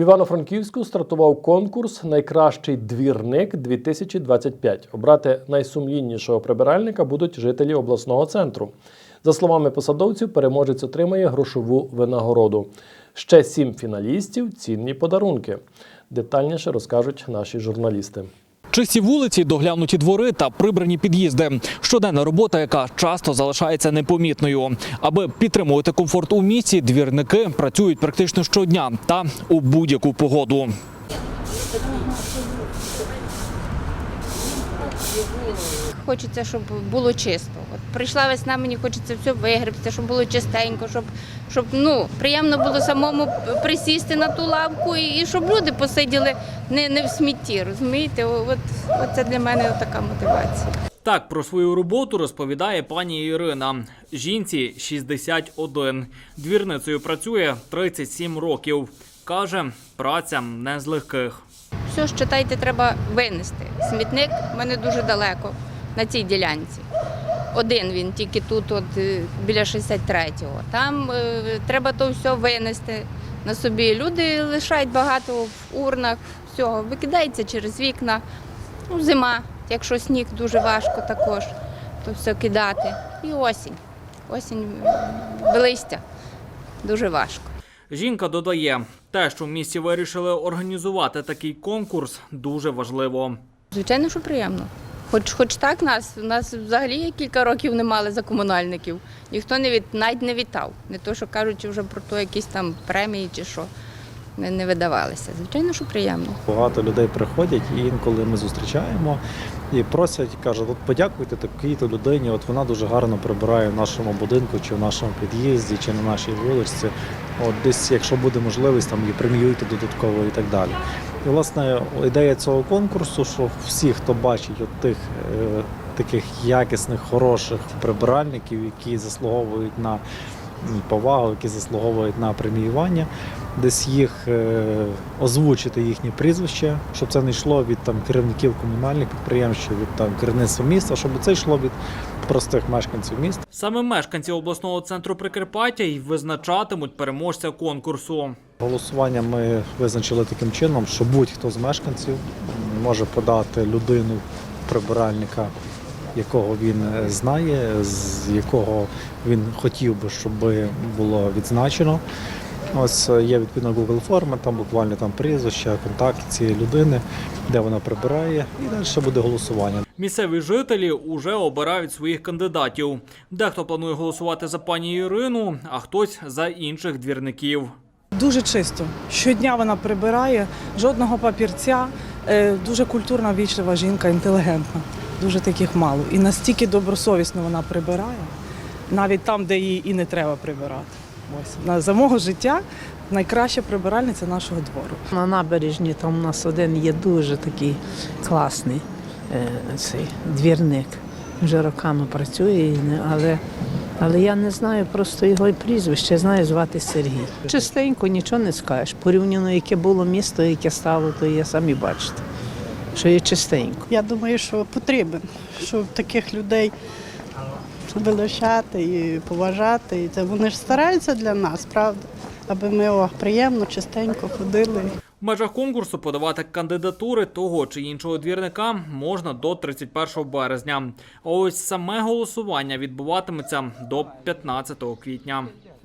В Івано-Франківську стартував конкурс Найкращий двірник 2025. Обрати найсумліннішого прибиральника будуть жителі обласного центру. За словами посадовців, переможець отримає грошову винагороду. Ще сім фіналістів цінні подарунки. Детальніше розкажуть наші журналісти. Чисті вулиці, доглянуті двори та прибрані під'їзди. Щоденна робота, яка часто залишається непомітною. Аби підтримувати комфорт у місті, двірники працюють практично щодня та у будь-яку погоду. Хочеться, щоб було чисто. От прийшла весна, мені хочеться все вигребти, щоб було чистенько, щоб, щоб ну, приємно було самому присісти на ту лавку і, і щоб люди посиділи не, не в смітті. Розумієте? От, от це для мене така мотивація. Так про свою роботу розповідає пані Ірина. Жінці 61. Двірницею працює 37 років. Каже, праця не з легких. Все ж читайте, треба винести. Смітник в мене дуже далеко на цій ділянці. Один він тільки тут, от е, біля 63-го. Там е, треба то все винести на собі. Люди лишають багато в урнах, всього, викидається через вікна. Ну, зима, якщо сніг дуже важко також, то все кидати. І осінь. Осінь листя дуже важко. Жінка додає, те, що в місті вирішили організувати такий конкурс, дуже важливо. Звичайно, що приємно. Хоч, хоч так нас, у нас взагалі кілька років не мали за комунальників. Ніхто не від, навіть не вітав. Не то, що кажучи вже про то якісь там премії чи що не, видавалися. Звичайно, що приємно. Багато людей приходять, і інколи ми зустрічаємо і просять, кажуть, от подякуйте такій-то людині, от вона дуже гарно прибирає в нашому будинку, чи в нашому під'їзді, чи на нашій вулиці. От десь, якщо буде можливість, там її преміюйте додатково і так далі. І власне ідея цього конкурсу, що всі, хто бачить от тих е, таких якісних, хороших прибиральників, які заслуговують на повагу, які заслуговують на преміювання, десь їх е, озвучити їхнє прізвище, щоб це не йшло від там керівників комунальних підприємств, чи від там керівництва міста, щоб це йшло від простих мешканців міста. Саме мешканці обласного центру Прикарпаття й визначатимуть переможця конкурсу. Голосування ми визначили таким чином, що будь-хто з мешканців може подати людину прибиральника, якого він е, знає, з якого він хотів би, щоб було відзначено. Ось е, є відповідно Google форма, там буквально там прізвище, контакт цієї людини, де вона прибирає, і далі буде голосування. Місцеві жителі уже обирають своїх кандидатів. Дехто планує голосувати за пані Ірину, а хтось за інших двірників. Дуже чисто. Щодня вона прибирає, жодного папірця. Е, Дуже культурна, вічлива жінка, інтелігентна. Дуже таких мало. І настільки добросовісно вона прибирає, навіть там, де їй і не треба прибирати. Ось На- за мого життя найкраща прибиральниця нашого двору. На набережні там у нас один є дуже такий класний е, цей двірник. Вже роками працює, але, але я не знаю просто його і прізвище, знаю звати Сергій. Чистенько, нічого не скажеш. Порівняно, яке було місто, яке стало, то є самі бачите, що є чистенько. Я думаю, що потрібен, щоб таких людей вилучати і поважати. І це вони ж стараються для нас, правда, аби ми о, приємно, чистенько ходили. В межах конкурсу подавати кандидатури того чи іншого двірника можна до 31 березня. А ось саме голосування відбуватиметься до 15 квітня.